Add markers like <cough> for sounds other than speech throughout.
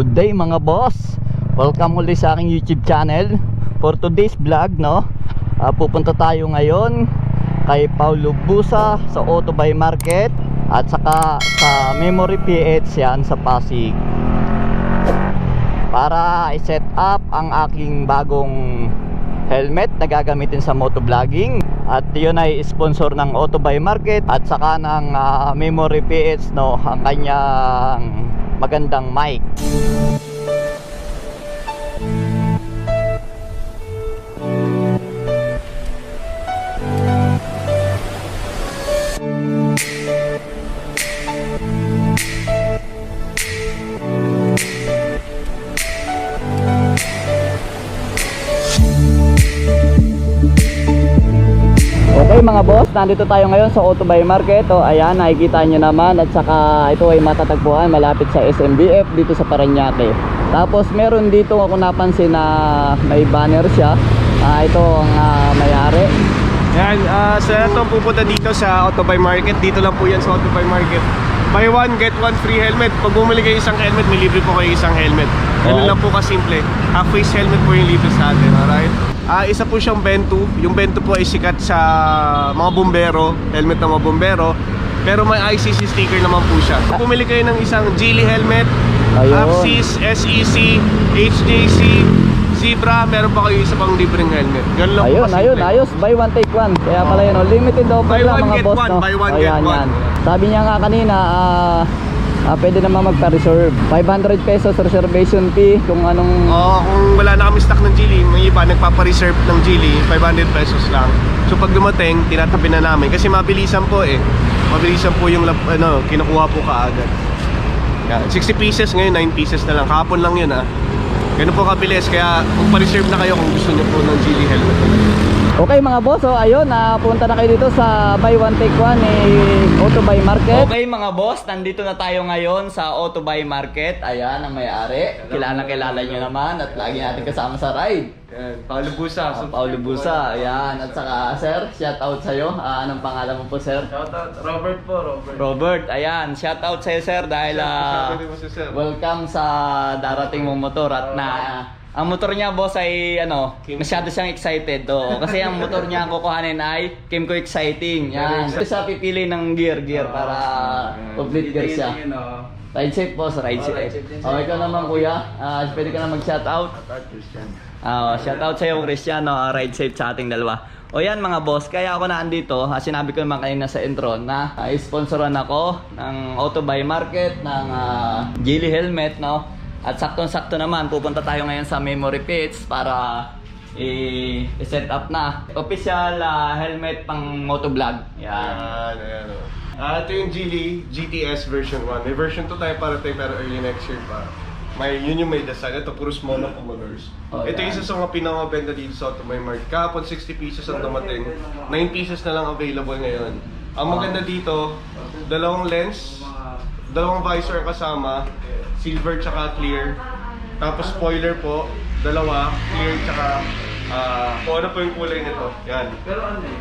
Good day mga boss. Welcome ulit sa aking YouTube channel. For today's vlog no? Ah, Pupunta tayo ngayon Kay Paulo Busa Sa Autobuy Market At saka sa Memory PH yan Sa Pasig. Para i-set up Ang aking bagong helmet na gagamitin sa motovlogging. At yun ay sponsor ng Autobuy Market at saka ng ah, Memory PH no? Ang kanyang magandang mic Okay mga boss, nandito tayo ngayon sa Autobuy Market. O ayan, nakikita nyo naman at saka ito ay matatagpuan malapit sa SMBF dito sa Parañaque. Tapos meron dito ako napansin na may banner siya. Ah, ito ang ah, mayari. Yan, ah sa lahat ng pupunta dito sa Autobuy Market, dito lang po yan sa Autobuy Market. Buy one, get one free helmet. Pag bumili kayo isang helmet, may libre po kayo isang helmet. Ganun lang po kasimple. Half face helmet po yung libre sa atin, alright? Ah, isa po siyang Bento. Yung Bento po ay sikat sa mga bombero, helmet ng mga bombero. Pero may ICC sticker naman po siya. Kung bumili kayo ng isang Geely helmet, Ayun. Axis, SEC, HJC, Zebra, meron pa kayo isa pang libreng helmet. Ganun lang po Ayun, ayun, ayos. Buy one, take one. Kaya pala yun, oh, limited offer Buy lang one, mga get boss. one, no? buy one, Ayan, get one. yan. Sabi niya nga kanina, ah, ah, pwede naman magpa-reserve. 500 pesos reservation fee kung anong... Oo, kung wala na kami stock ng Geely, may iba nagpapa-reserve ng Geely, 500 pesos lang. So pag dumating, tinatabi na namin kasi mabilisan po eh. Mabilisan po yung ano, kinukuha po kaagad. Yan, 60 pieces ngayon, 9 pieces na lang. Kahapon lang yun ah. Ganun po kabilis, kaya magpa-reserve na kayo kung gusto niyo po ng Geely helmet. Okay mga boss, so ayun, napunta na kayo dito sa buy one take one ni Autobuy Market. Okay mga boss, nandito na tayo ngayon sa Autobuy Market. Ayan ang may-ari. Kilala kilala niyo naman at lagi natin kasama sa ride. Yan, Paolo Busa. Ah, Paulo Busa, ayan. At saka sir, shout out sa'yo. Ah, anong pangalan mo po sir? Shoutout, Robert po, Robert. Robert, ayan. Shout out sa'yo sir dahil ah, Sir. welcome sa darating mong motor at na ang motor niya boss ay ano, masyado siyang excited oh. Kasi ang motor niya ang kukuhanin ay Kimco Exciting. Yan. Ito siya pipili ng gear, gear para complete gear siya. Ride safe boss, ride Oh, safe. ride safe din. Oh, ikaw naman kuya, Ah, pwede ka na mag-shout out. Ah, shout out sa iyo Cristiano, ah, ride safe sa ating dalawa. O yan mga boss, kaya ako na andito, ah, sinabi ko naman kanina sa intro na uh, sponsoran ako ng Autobuy Market, ng uh, Geely Helmet, no? At saktong-sakto naman, pupunta tayo ngayon sa Memory Pits para i-set up na. Official ah, helmet pang motovlog. Yan. Yan, ayan o. Ah, ito yung Geely GTS version 1. May version 2 tayo para tayo pero early next year pa. May, yun yung may design. Ito, puro small accumulators. Oh, ito yan. isa sa mga pinamabenta dito sa Auto My Mart. Kahapon 60 pieces ang dumating. 9 pieces na lang available ngayon. Ang maganda dito, dalawang lens, dalawang visor kasama, silver tsaka clear. Tapos spoiler po, dalawa, clear tsaka ah kung ano po yung kulay nito. Yan.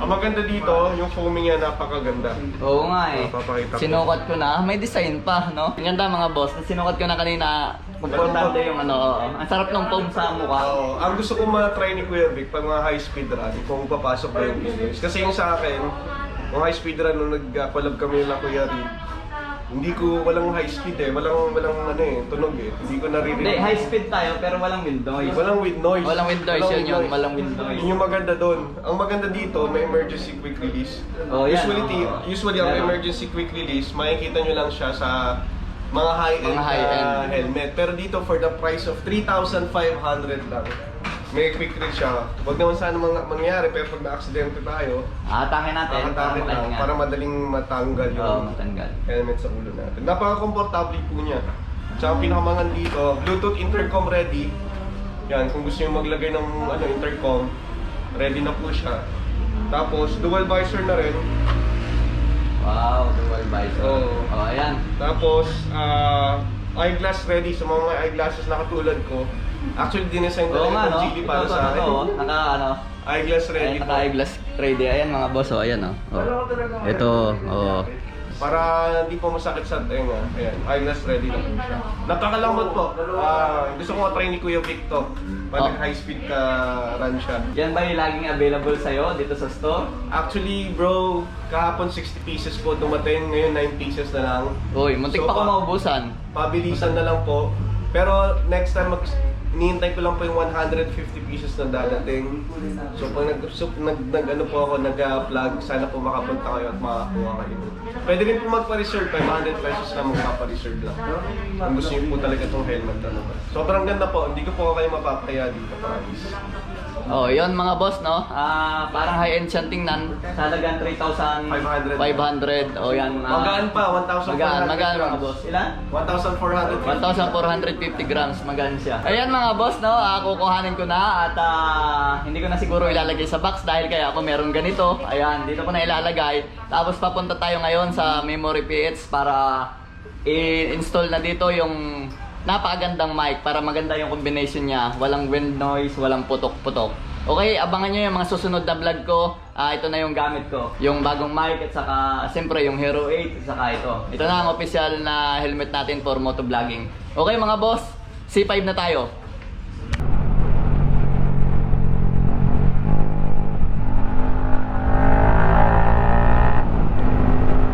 Ang maganda dito, yung foaming niya napakaganda. Oo nga eh. Papakita ko. Sinukat ko na. May design pa, no? Ang ganda mga boss. Sinukat ko na kanina. Komportable yung ano. oo. Ang sarap ng foam sa mukha. Oo. ang gusto ko ma-try ni Kuya Vic, pag mga high speed run, kung papasok ba yung videos. Kasi yung sa akin, mga high speed run, nung nag-collab kami nila Kuya Rick, hindi ko, walang high speed eh, walang, walang ano eh, tunog eh. Hindi ko naririnig. Hindi, high speed tayo pero walang wind noise. Walang with noise. Walang with noise, yun yun, walang with noise. Yun yung maganda doon. Ang maganda dito, may emergency quick release. Oh, yan, usually, oh. ti- usually ang Yan, oh. emergency quick release, makikita nyo lang siya sa mga high-end Mga high-end. na helmet. Pero dito, for the price of 3,500 lang, may quick release siya. Huwag naman sana mga mangyari, pero pag na-aksidente tayo, Atake natin. kakatakin lang makahinga. para madaling matanggal yung Oo, matanggal. helmet sa ulo natin. Napaka-comfortable po niya. Tsaka ang pinakamangan dito, Bluetooth intercom ready. Yan, kung gusto niyo maglagay ng ano, intercom, ready na po siya. Tapos, dual visor na rin. Wow, dual visor. Oo. Oh, ayan. Tapos, ah, eyeglass ready sa mga may eyeglasses na katulad ko. Actually, dinesign Oo talaga nga, ng no? Ito, para ito, sa ito, akin. oh. Naka, ano, Eyeglass ready Ayan, po. naka eyeglass ready. Ayan mga boss, oh, ayan oh. oh. Ito, oh. para hindi po masakit sa tenga. Ayan, eyeglass ready na po siya. Nakakalambot po. Ah, gusto ko try ni Kuya Vic to. Pag Oh. high speed ka run siya. Yan ba yung laging available sa'yo dito sa store? Actually, bro, kahapon 60 pieces po dumating, ngayon 9 pieces na lang. Uy, muntik So, pa ko pa- maubusan. Pabilisan na lang po. Pero next time, mag Nihintay ko lang po yung 150 pieces na dadating. So pag nag, so, nag, nag ano po ako, nag-plug, sana po makapunta kayo at makakuha kayo. Pwede rin po magpa-reserve, 500 pesos lang magpapa-reserve lang. Kung gusto niyo po talaga itong helmet ano ba. Sobrang ganda po, hindi ko po kayo mapapaya dito, promise. Oh, yon mga boss, no? Ah, parang high-end siyang tingnan. Talagang 3,500. 500. Oh, yan. ah, Magaan pa, 1,400 Magaan, magaan mga boss. Ilan? 1,450. 1,450 grams, magaan siya. Ayan mga boss, no? Ah, kukuhanin ko na at ah, hindi ko na siguro ilalagay sa box dahil kaya ako meron ganito. Ayan, dito ko na ilalagay. Tapos papunta tayo ngayon sa Memory PH para i-install na dito yung napakagandang mic para maganda yung combination niya. Walang wind noise, walang putok-putok. Okay, abangan nyo yung mga susunod na vlog ko. Ah, ito na yung gamit ko. Yung bagong mic at saka, siyempre, yung Hero 8 at saka ito. Ito na ang official na helmet natin for motovlogging. Okay mga boss, C5 na tayo.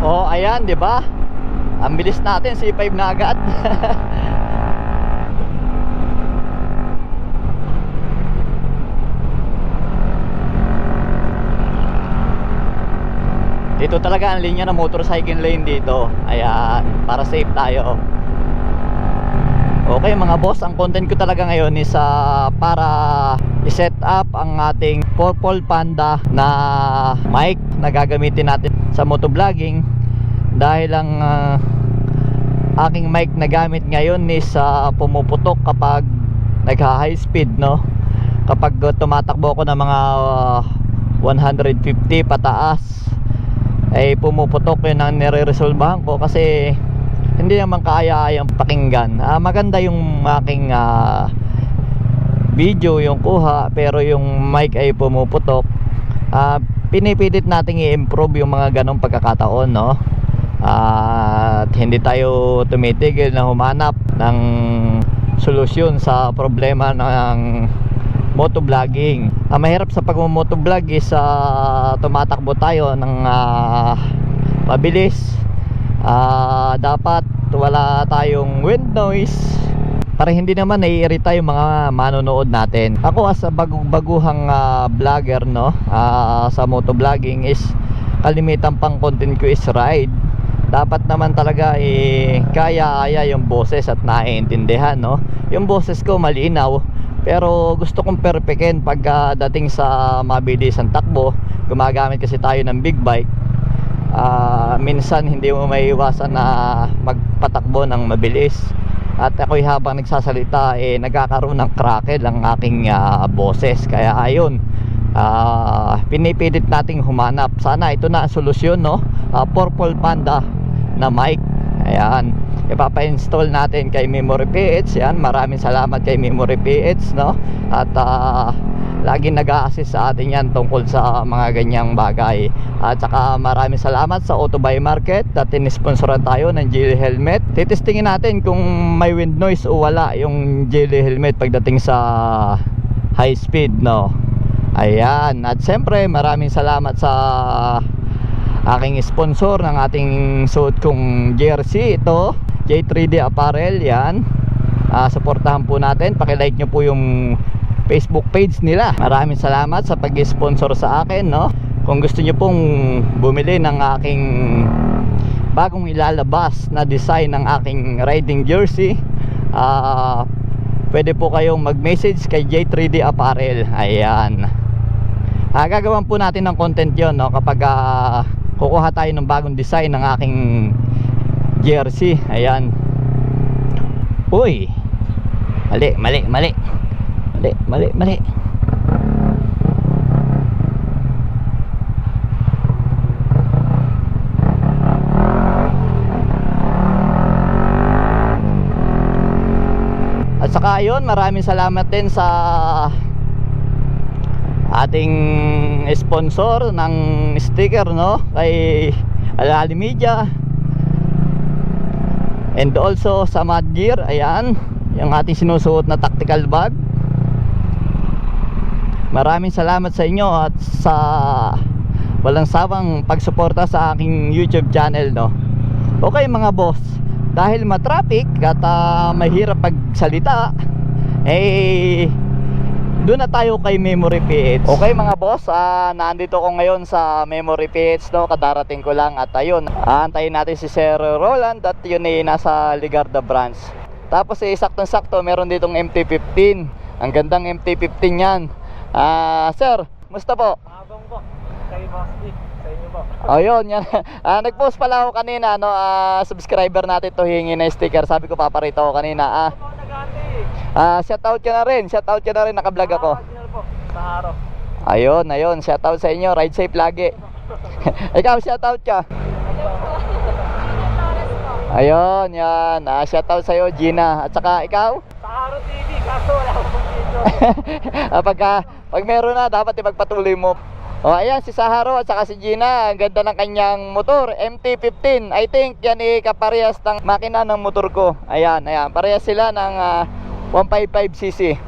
Oh, ayan, 'di ba? Ang bilis natin, C5 na agad. <laughs> dito talaga ang linya ng motorcycle lane dito. Ayan, para safe tayo. Okay mga boss, ang content ko talaga ngayon is ah, para i-set up ang ating Purple Panda na mic na gagamitin natin sa motovlogging dahil ang ah, aking mic na gamit ngayon is ah, pumuputok kapag nagha high speed no kapag uh, tumatakbo ako ng mga ah, 150 pataas ay pumuputok yun ang nire-resolbahan ko kasi hindi naman kaya-ayang pakinggan. Ah, maganda yung aking ah, video yung kuha pero yung mic ay pumuputok. Ah, pinipilit nating i-improve yung mga ganong pagkakataon no? At hindi tayo tumitigil na humanap ng solusyon sa problema ng motovlogging. Ang mahirap sa pagmo-motovlog is ah, tumatakbo tayo ng ah, mabilis. Ah, dapat wala tayong wind noise para hindi naman naiirita yung mga manonood natin. Ako as a bagu-baguhang ah, vlogger no, ah, sa motovlogging is kalimitan pang content ko is ride. Dapat naman talaga eh kaya-aya yung boses at naiintindihan no. Yung boses ko malinaw pero gusto kong perfectin pagka dating sa mabilis ang takbo. Gumagamit kasi tayo ng big bike. Ah, minsan hindi mo maiiwasan na magpatakbo ng mabilis. At ako'y habang nagsasalita eh nagkakaroon ng crackle ang aking ah, boses. Kaya ayun, ah, pinipilit nating humanap. Sana ito na ang solusyon no. Ah, Purple Panda na mic. Ayan. Ipapa-install natin kay Memory PH. Yan, maraming salamat kay Memory PH no. At ah, laging nag-a-assist sa atin yan tungkol sa mga ganyang bagay. At saka maraming salamat sa Autobuy Market at tinisponsoran tayo ng Jelly Helmet. Titistingin natin kung may wind noise o wala yung Jelly Helmet pagdating sa high speed no. Ayan, at siyempre maraming salamat sa aking sponsor ng ating suot kong jersey ito J3D Apparel yan. Ah, suportahan po natin. Pakilike nyo po yung Facebook page nila. Maraming salamat sa pag-sponsor sa akin no? Kung gusto nyo pong bumili ng aking bagong ilalabas na design ng aking riding jersey ah pwede po kayong mag-message kay J3D Apparel. Ayan. Ah, gagawan po natin ng content yon no? Kapag ah, kukuha tayo ng bagong design ng aking jersey. Ayan. Uy! Mali mali mali. Mali mali mali. At saka ayun maraming salamat din sa ating sponsor ng sticker no kay Alali Media And also sa mud gear, ayan, yung ating sinusuot na tactical bag. Maraming salamat sa inyo at sa walang sawang pagsuporta sa aking YouTube channel, no. Okay mga boss, dahil matraffic at ah, mahirap pagsalita, eh doon na tayo kay Memory PH. Okay mga boss, ah, nandito ko ngayon sa Memory PH no, kadarating ko lang at ayun, aantayin natin si Sir Roland at yun ay nasa Ligarda branch. Tapos eh, saktong-sakto, meron ditong MT-15. Ang gandang MT-15 yan. Ah, sir, musta po? Habang po, kay Basti, sa inyo po. Ayun, yan. <laughs> Ah, nag-post pala ako kanina, no, ah, subscriber natin to hingi na sticker. Sabi ko paparito ako kanina. Ah, Ah, shout out ka na rin. Shout out ka na rin, naka-vlog ako. Araw. Ayun, ayun, shout out sa inyo. Ride safe lagi. <laughs> Ikaw, shout out ka. Ayun, yan. Ah, shout out sa iyo, Gina. At saka ikaw? Sa araw TV, kaso wala akong video. <laughs> ah, pagka, pag meron na, dapat ipagpatuloy mo. O, ayan, si Saharo at saka si Gina. Ang ganda ng kanyang motor, MT-15. I think yan eh, kaparehas ng makina ng motor ko. Ayan, ayan. Parehas sila ng ah, 155cc.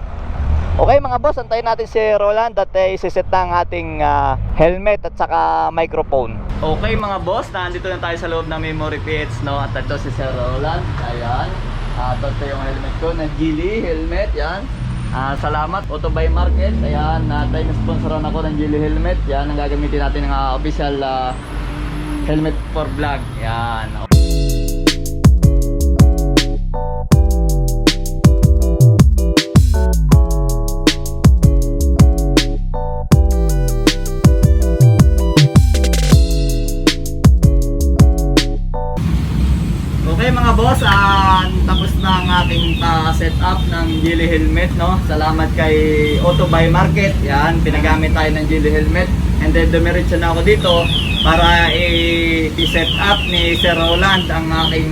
Okay mga boss, antayin natin si Roland at eh, isiset na ang ating ah, helmet at saka microphone. Okay mga boss, nandito na tayo sa loob ng memory pits, no? At ito si Sir Roland, ayan. At ito yung helmet ko na Gili helmet, yan. Ah, salamat Auto by Market, ayan. Uh, tayo na-sponsoran ako ng Gili helmet, yan. Ang gagamitin natin ng ah, official ah, helmet for vlog, yan. Okay mga boss, ah, tapos na ang ating pa setup ng Gili helmet, no? Salamat kay Auto by Market. Yan, pinagamit tayo ng Gili helmet. And then dumiretso na ako dito para i-set up ni Sir Roland ang aking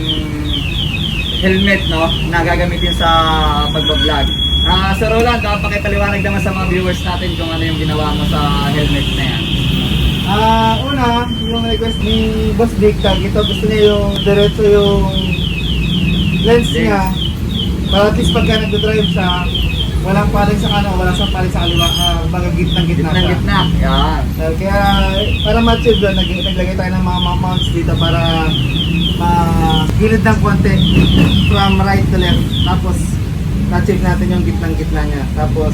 helmet, no? Na gagamitin sa pagbablog. Ah, Sir Roland, uh, pakipaliwanag naman sa mga viewers natin kung ano yung ginawa mo sa helmet na yan. Ah, una, yung request ni Boss Dick tag ito gusto niya yung diretso yung lens niya para at least pagka nagdodrive siya walang paling sa kanan, walang sa paling sa kaliwa, ah, baga gitnang gitna Gitna siya. gitna. Yan. Ah, kaya para ma-achieve doon, nag naglagay tayo ng mga mga mounts dito para magilid ng konti from right to left. Tapos na-achieve natin yung gitnang gitna niya. Tapos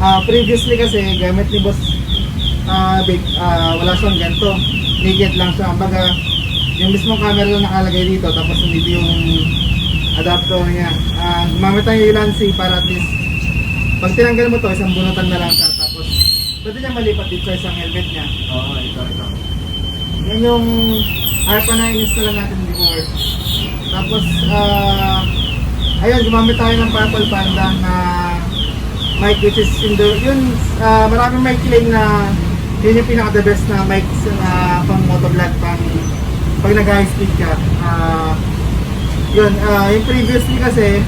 ah, previously kasi gamit ni Boss ah big, ah, wala siyang ganito. Naked lang siya. Kumbaga, yung mismong camera lang nakalagay dito tapos nandito yung adapter niya. Ah, gumamit tayo yung Lancy para at least pag tinanggal mo to, isang bunutan na lang siya. Tapos, pwede niya malipat dito sa isang helmet niya. Oo, ito, ito. Yan yung ARPA na in-install lang natin before. Tapos, ah ayun, gumamit tayo ng Purple Panda na mic which is indoor. Yun, ah maraming mic claim na yun yung pinaka the best na mic na pang motovlog, pang pag nag-high speed ka. Ah yun, ah yung previously kasi,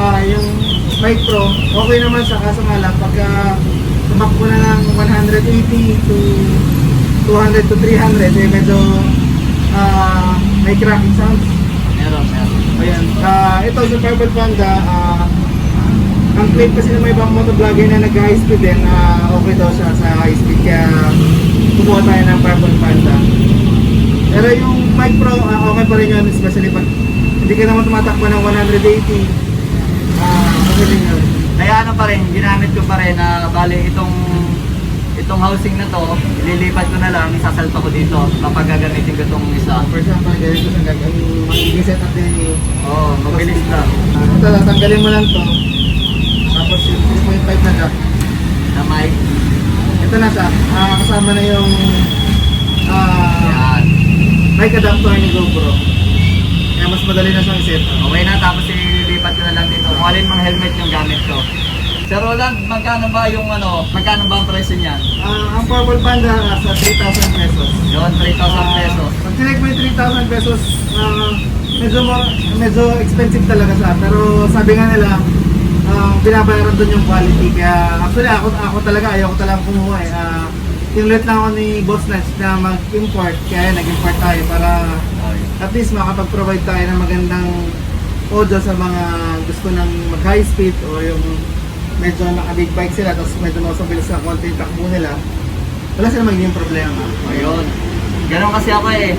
ah yung mic pro, okay naman siya kaso nga lang pagka tumakbo na ng 180 to 200 to 300 eh medyo ah may cracking sounds. Meron, meron. Ayan. Ah, ito sa Purple Panda, ah ang claim kasi ng may ibang motovlogger na nag-high speed din, ah okay daw siya sa high speed kaya kumuha tayo ng Purple Panda. Pero yung mic pro, ah, okay pa rin yun, especially pag hindi ka naman tumatakbo ng 180. Ah, okay din yun. Kaya ano pa rin, ginamit ko pa rin na bali itong itong housing na to, ililipat ko na lang, isasalpa ko dito kapag gagamitin ko itong isa. For example, ganito siya gagawin. Magiging setup din ni Oo, oh, mabilis lang. Ah, ito, tatanggalin mo lang to. Tapos yung 3.5 na jack. Na mic. Ito na siya. Ah, kasama na yung ah, Yan. mic adapter ni GoPro. Kaya mas madali na siyang set. Okay na, tapos ililipat ko na lang dito. Kung alin mang helmet yung gamit ko. Sir Roland, magkano ba yung ano, magkano ba ang presyo niyan? Ah, ang Purple Panda ah, sa 3,000 pesos. Yun, 3,000 pesos. Pag tinake mo yung 3,000 pesos, ah, medyo, medyo expensive talaga siya. Pero sabi nga nila, ah, binabayaran doon yung quality. Kaya actually ako, ako talaga ayaw ko talaga kumuha eh. Uh, Tinulit lang ako ni Boss Nash na mag-import. Kaya nag-import tayo para at least makapag-provide tayo ng magandang audio sa mga gusto ng mag-high speed o yung medyo naka-big bike sila tapos medyo masabilis na konti yung takbo nila. Wala silang magiging problema. Ayun. Ganon kasi ako eh.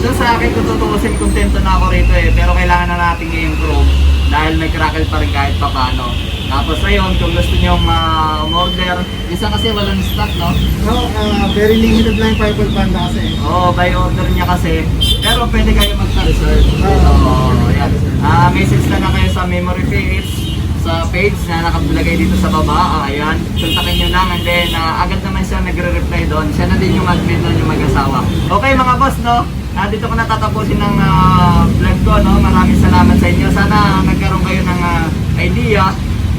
So sa akin kung tutuusin, kontento na ako rito eh. Pero kailangan na natin i-improve dahil may crackle pa rin kahit papano. Tapos ayun, kung gusto nyo ma-order, isa kasi walang stock, no? No, ah, very limited lang yung Purple Panda kasi. Oo, by order niya kasi. Pero pwede kayo magpa-reserve. Oo. Oo, yan. Ah, message na lang kayo sa memory page sa page na nakalagay dito sa baba. Ah, ayan. Kontakin nyo lang and then ah, agad naman siya nagre-reply doon. Siya na din yung admin doon yung mag-asawa. Okay mga boss, no? Ah, dito ko natatapusin ng ah, vlog ko, no? Maraming salamat sa inyo. Sana nagkaroon kayo ng ah, idea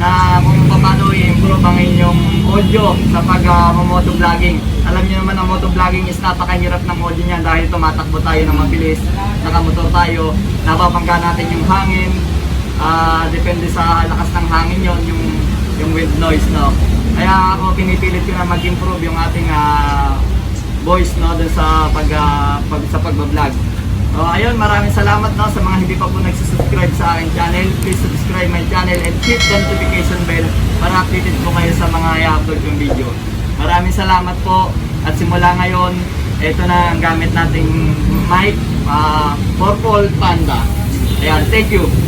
na kung paano i-improve ang inyong audio sa pag uh, motovlogging. Alam niyo naman ang motovlogging is napakahirap ng audio niya dahil tumatakbo tayo ng mabilis, nakamotor tayo, napapangga natin yung hangin, ah depende sa lakas ng hangin yon yung yung wind noise no. Kaya ako pinipilit ko na mag-improve yung ating ah, voice no dun sa pag, ah, pag sa pagba-vlog. Oh, ayun, maraming salamat no sa mga hindi pa po nagsubscribe sa aking channel. Please subscribe my channel and hit the notification bell para updated po kayo sa mga i-upload kong video. Maraming salamat po at simula ngayon, ito na ang gamit nating mic, uh, Purple Panda. Ayan, thank you.